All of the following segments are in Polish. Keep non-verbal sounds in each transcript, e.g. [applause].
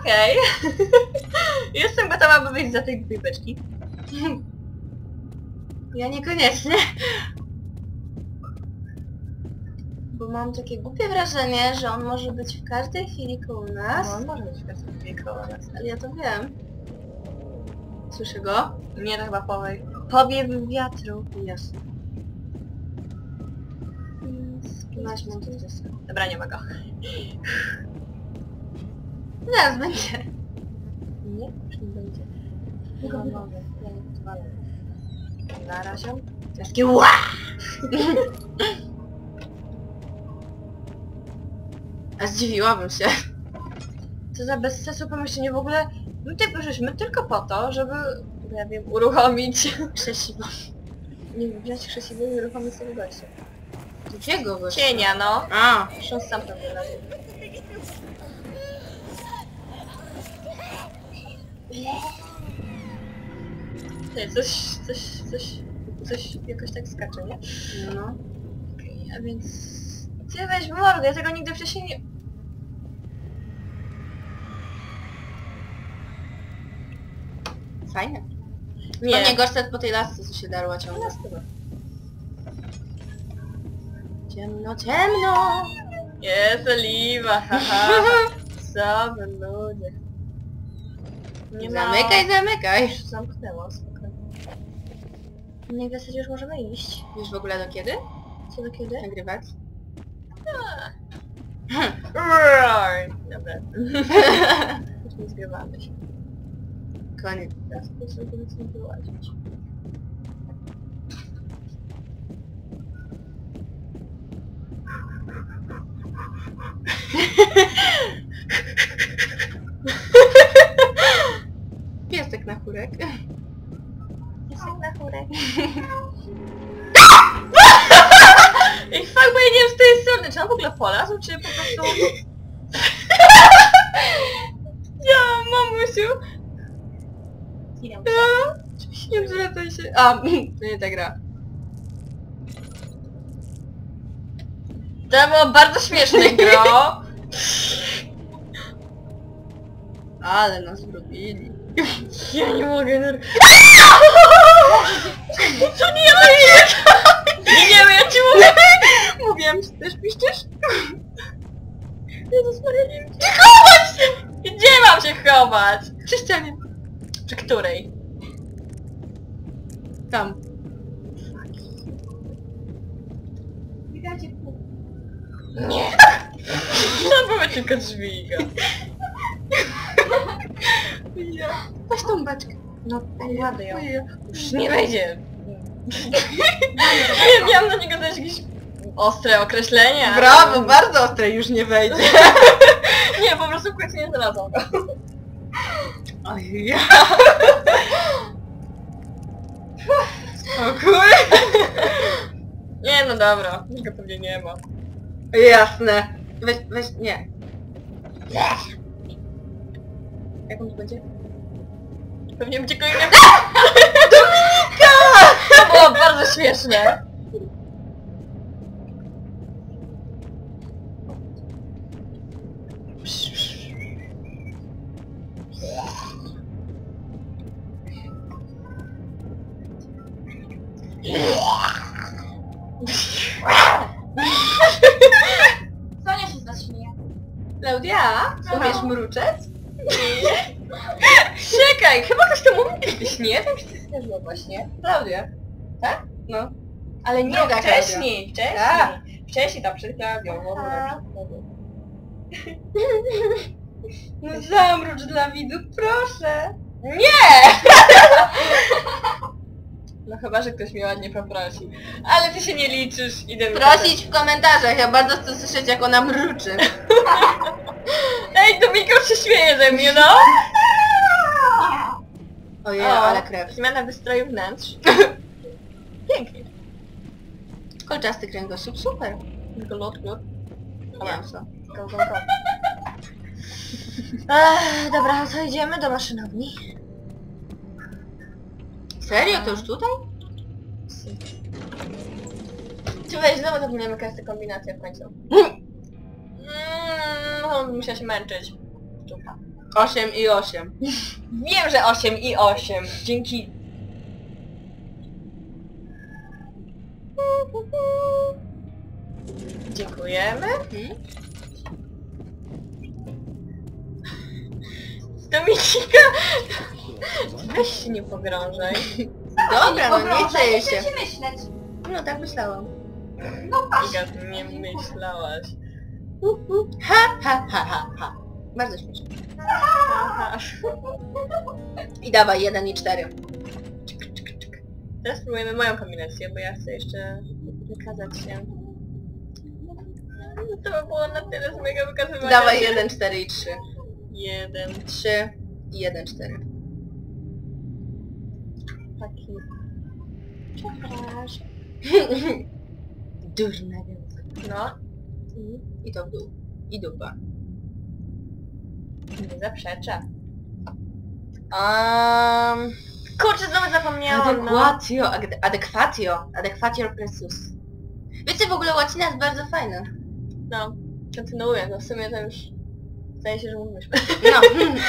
Okej. [laughs] Jestem gotowa, by wyjść za tej głupiej beczki. ja niekoniecznie. Bo mam takie głupie wrażenie, że on może być w każdej chwili koło nas. No, on może być w każdej chwili koło nas. Ale ja to wiem. Słyszę go? Nie, to chyba powiew. Powiew wiatru. Jasne. Masz mam coś Dobra, nie ma go. Zaraz będzie. Nie, już nie będzie. Tylko No, wy- mogę. Ja nie pozwalam. Na razie. Takie ła! [laughs] A zdziwiłabym się. Co za bez sensu pomyślenie w ogóle. My tutaj poszliśmy tylko po to, żeby, ja wiem, uruchomić. Krzesiwo. Nie wiem, wziąć krzesiwo i uruchomić sobie gościa. Jakiego gościa? Cienia, no. A, Zresztą sam to wyraził. Nie, coś, coś, coś, coś jakoś tak skacze, nie? no. Okej, a więc... Ty weź mordę, ja tego nigdy wcześniej nie... Fajne. Nie. Nie gorset po tej lasce, co się darła ciągle. Ciemno, ciemno! Jest oliwa, haha. Co ludzie. Nie ma... Zamykaj, zamykaj. Już zamknęło, spokojnie. Nie w zasadzie już możemy iść. Wiesz w ogóle do kiedy? Co do kiedy? Nagrywać? Roar! Dobra. [laughs] Już nie zgrywamy się. Koniec. Teraz po prostu nie wyłazić. Chórek. Jestem na chórek. [laughs] Ej, fuck, bo ja nie wiem z tej strony. Czy on w ogóle polazł, czy po prostu... [laughs] ja, mamusiu. A, Nie zwracaj się. A, [laughs] to nie ta gra. To było bardzo śmieszne, gro. Ale nas zrobili. Ja nie mogę. ner- [laughs] To nie ja Nie, nie, ja ci mówię. Mówiłam, że też piszesz? Jezus Maria, nie wiem chować się! Gdzie mam się chować? Przy ścianie. Przy której? Tam. Nie. [laughs] No były tylko drzwi. Weź tą beczkę. No, ładę ją. Już nie wejdzie. Nie [laughs] miałam na niego dać jakieś ostre określenie. ale- Brawo, bardzo ostre już nie wejdzie. [laughs] Nie, po prostu kłótnie nie znalazłam go. Ja. Spokój. Nie, no dobra. Już go pewnie nie ma. Jasne. Weź, weź, nie. Jak on tu będzie? Pewnie będzie kolejny... To było bardzo śmieszne. Sonia się zaśmieje. Klaudia, mruczeć? [laughs] Czekaj, chyba ktoś to mówił kiedyś, nie? Tak się zdarzyło właśnie. Klaudia. Tak? No. Ale nie, Druga wcześniej, wcześniej. Tak. Wcześniej tam przed Klaudią. w ogóle. No zamrucz dla widu, proszę. Nie! [laughs] No chyba, że ktoś mnie ładnie poprosi. Ale ty się nie liczysz, idę Prosić w komentarzach, ja bardzo chcę słyszeć jak ona mruczy. [laughs] Ej, Dominika się śmieje ze mnie, no! Ojej, O, ale krew. Zmiana wystroju wnętrz. [laughs] Pięknie. Kolczasty kręgosłup, super. Glot, glot. Mięso. Go, go, go. [laughs] Ech, dobra, to idziemy do maszynowni. Serio? To już tutaj? Czy weź znowu zapomniałem jaka jest ta kombinacja w końcu. Mm, no, musiała się męczyć. Czupa. 8 i 8. Wiem, że 8 i 8. Dzięki... Dziękujemy. Mhm. Dominika! Weź się nie pogrążaj. Dobra, no nie dzieje się. ci myśleć. No tak myślałam. No patrz. Iga, nie myślałaś. Ha, ha, ha, ha, ha. Bardzo śmieszne. Aha. I dawaj 1 i 4. Teraz spróbujemy moją kombinację, bo ja chcę jeszcze wykazać się. No to by było na tyle z mojego wykazywania. Dawaj się. 1, 4 i 3. Jeden. 3 i 1, 4. Taki. Przepraszam. [laughs] Durna gęska. No. I to w dół. I dupa. Nie zaprzeczę. Um, Kurczę, znowu zapomniałam. no. adequatio, ade- adequatio, adequatio presus. Wiecie, w ogóle łacina jest bardzo fajna. No. Kontynuując, no w sumie to już... Zdaje się, że mówiliśmy. No.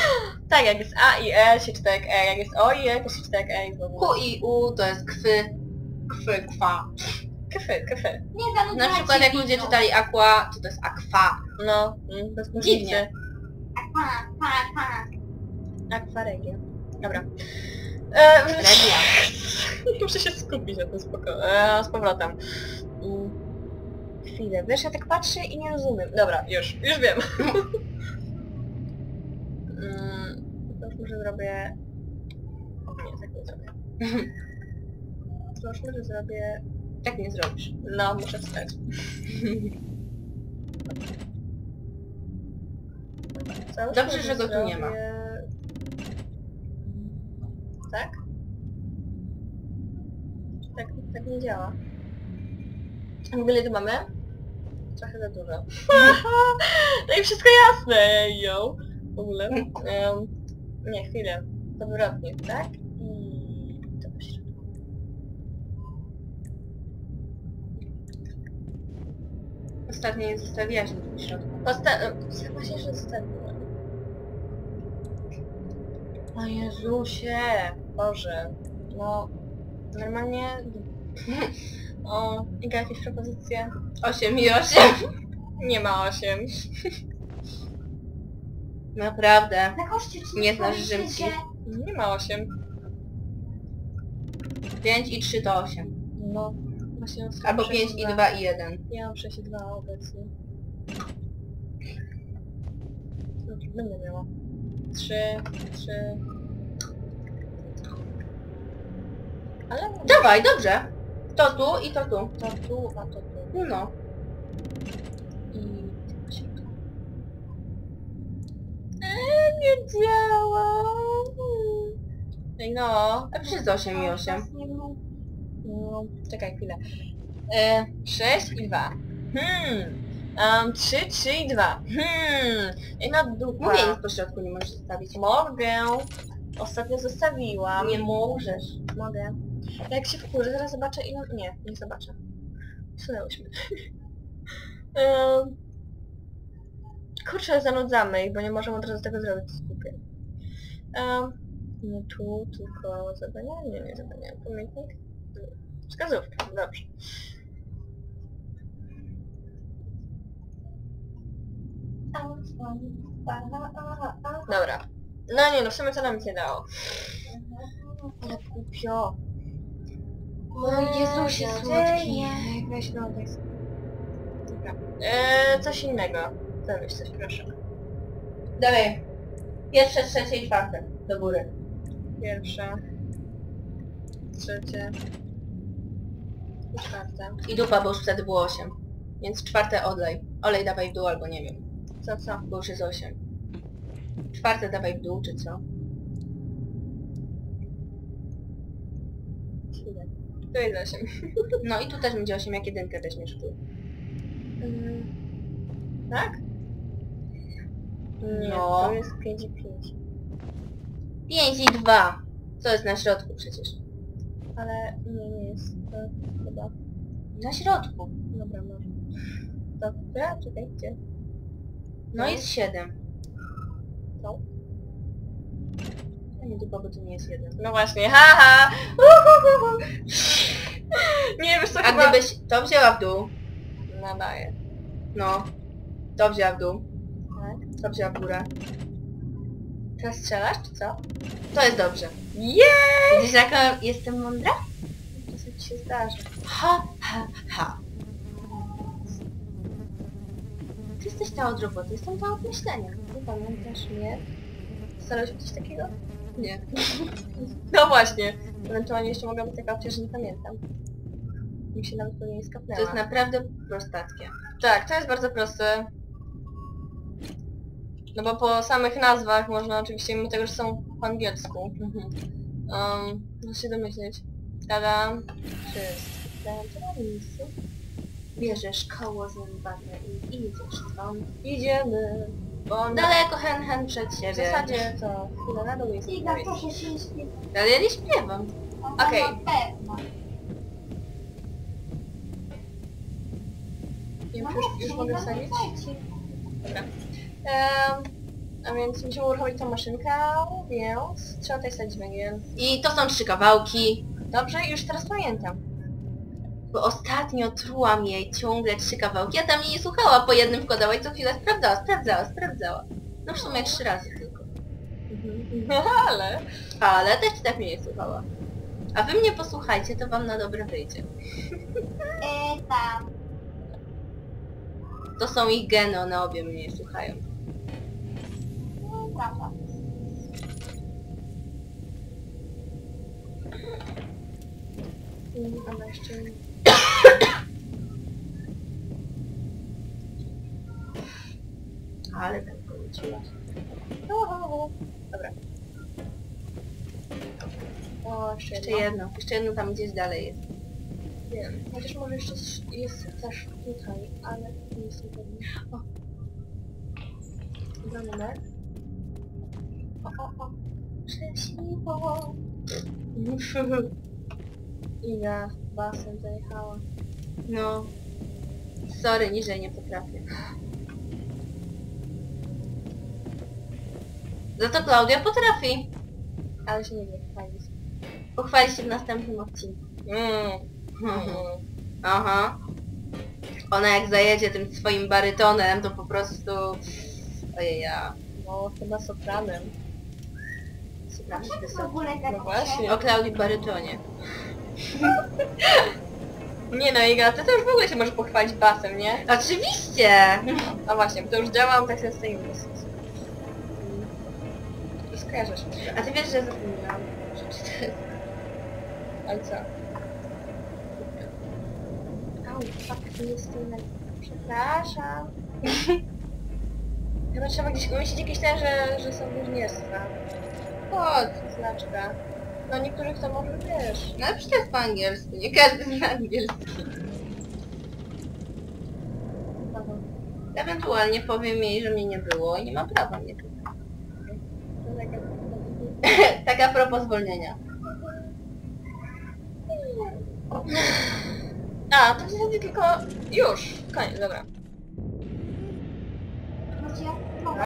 [laughs] tak, jak jest A i E się czyta jak E, jak jest O i E to się czyta jak E i w ogóle. Q i U to jest kwy, kwy, kwa. Kyfy, kyfy. Nie Na przykład jak ludzie czytali aqua, to to jest aqua. No, mm, bez Dziwnie. Pa, pa, pa. Akwaregia. Dobra. E, Regia. [laughs] Muszę się skupić na tym spoko. E, z powrotem. Mm. Chwilę, wiesz, ja tak patrzę i nie rozumiem. Dobra, już, już wiem. [laughs] mm, to już może zrobię... O, nie, tak nie zrobię. [laughs] To już może zrobię... Tak nie zrobisz. No, muszę wstać. Co Dobrze, że go tu nie ma. Tak? Tak, tak nie działa. W ogóle tu mamy? Trochę za dużo. [laughs] no i wszystko jasne, yo. W ogóle. Em, nie, chwilę. Odwrotnie, tak? I to po środku. Ostatnio nie zostawiłaś nic w środku. Osta... Ja właśnie, że zostawiłam. O Jezusie! Boże. No... Normalnie... [laughs] O, Iga, jakieś propozycje? 8 i 8. [laughs] Nie ma osiem. [laughs] Naprawdę. Na koszcie czy Nie znasz Rzymki? Nie ma osiem. 5 i 3 to 8. No. Właśnie Albo sześć 5 i 2 i 1. Ja mam 6 i 2 obecnie. No, będę miała. 3, 3... Ale Dawaj, dobrze. To tu i to tu. to tu, a to tu. No. I... Eee, nie działa! No, A przez 8 i 8. no, czekaj chwilę. E, 6 i 2. Hmm. Um, 3, 3 i 2. Hmm. I na dupa. Mówię, nic po środku nie możesz zostawić. Mogę. Ostatnio zostawiłam. Nie możesz. Mogę. Jak się wkurzę, zaraz zobaczę ile... Nie, nie zobaczę. Wsunęłyśmy. um, [laughs] kurczę, zanudzamy ich, bo nie możemy od razu tego zrobić. Skupię. Um, tu, tylko zadania? Nie, nie zadania. Pamiętnik? Wskazówka, dobrze. Dobra. No nie, no w sumie to nam nie dało. Ale głupio. O Jezusie słodki. Weź no, weź. Dobra. Eee, coś innego. Zamyśl coś, proszę. Dalej. Pierwsze, trzecie i czwarte. Do góry. Pierwsze. Trzecie. I czwarte. I dupa, bo już wtedy było 8. Więc czwarte odlej. Olej dawaj w dół albo nie wiem. Co, co? Bo już jest 8. Czwarte dawaj w dół, czy co? To jest osiem. [laughs] No i tu też będzie 8, jak jedynkę weźmiesz dół. Mm, tak? Nie, No. to jest 5 i 5. 5 i 2. Co jest na środku przecież? Ale nie, nie jest to chyba. Na środku. Dobra, może. Dobra, czekaj, gdzie? No jest 7. To? Nie tylko, bo to nie jest jeden. No właśnie, haha! Uhuhu. [laughs] Nie, wiesz co, A chyba... gdybyś to wzięła w dół, Nadaje. no, to wzięła w dół, Tak. to wzięła w górę, Teraz strzelasz, czy co? to jest dobrze. Jej! Widzisz jaka jestem mądra? Czasem ci się zdarzy. Ha, ha, ha. Ty jesteś ta od roboty, jestem ta od myślenia. Nie pamiętasz mnie? Starałeś się coś takiego? Nie. [laughs] No właśnie. Ewentualnie jeszcze mogła być taka opcja, że nie pamiętam. Mi się nawet pewnie nie skapnęła. To jest naprawdę prostackie. Tak, to jest bardzo proste. No bo po samych nazwach można oczywiście, mimo tego, że są po angielsku, Mhm. um, można się domyśleć. Tada, wszystko na miejscu. Bierzesz koło zębate i idziesz stąd. Idziemy. Bo Daleko hen hen przed w siebie. zasadzie to chwilę na dół jest Iga, proszę się nie śpiewać. Ale ja nie śpiewam. Okej. Na pewno. Już, No już, mówcie, już nie mogę wsadzić? Um, a więc musimy uruchomić tą maszynkę, więc trzeba tutaj wsadzić węgiel. I to są trzy kawałki. Dobrze, już teraz pamiętam. Bo ostatnio trułam jej ciągle trzy kawałki, a tam mnie nie słuchała, po jednym wkładała i co chwilę sprawdzała, sprawdzała, sprawdzała. No w sumie trzy razy tylko. No ale... Ale też tak mnie nie słuchała. A wy mnie posłuchajcie, to wam na dobre wyjdzie. E, tam. To są ich geny, one obie mnie nie słuchają. No, prawda. Mm, jeszcze... Ale tak powróciłaś. Dobra. O, jeszcze Jeszcze jedno. jeszcze jedno tam gdzieś dalej jest. Wiem. Chociaż może jeszcze jest też tutaj, ale nie jestem pewna. O. Dobra, numer. O, o, o. Szczęśliwo. Iga, basen zajechała. No. Sorry, niżej nie potrafię. Za to Klaudia potrafi. Ale się nie wie, fajnie. Pochwali się w następnym odcinku. Mm. Mhm. Aha. Ona jak zajedzie tym swoim barytonem, to po prostu... Ojej, ja... No, chyba sopranem. Wysoko. ogóle No tak właśnie. O Klaudii barytonie. Nie no, Iga, ty to już w ogóle się możesz pochwalić basem, nie? Oczywiście! A właśnie, bo to już działam, tak sobie stoimy bez skojarzysz. A ty wiesz, że zapomniałam przeczytać. Ale co? Au, fuck, nie jest tyle. Przepraszam. Chyba trzeba gdzieś umieścić jakieś ten, że, że są bluźnierstwa. Chodź, znaczka. No niektórych to może wiesz. No przecież to jest po angielsku, nie każdy zna angielski. Ewentualnie powiem jej, że mnie nie było i nie ma prawa mnie tu. Tak a propos zwolnienia. A, to w zasadzie tylko... Już, koniec, dobra.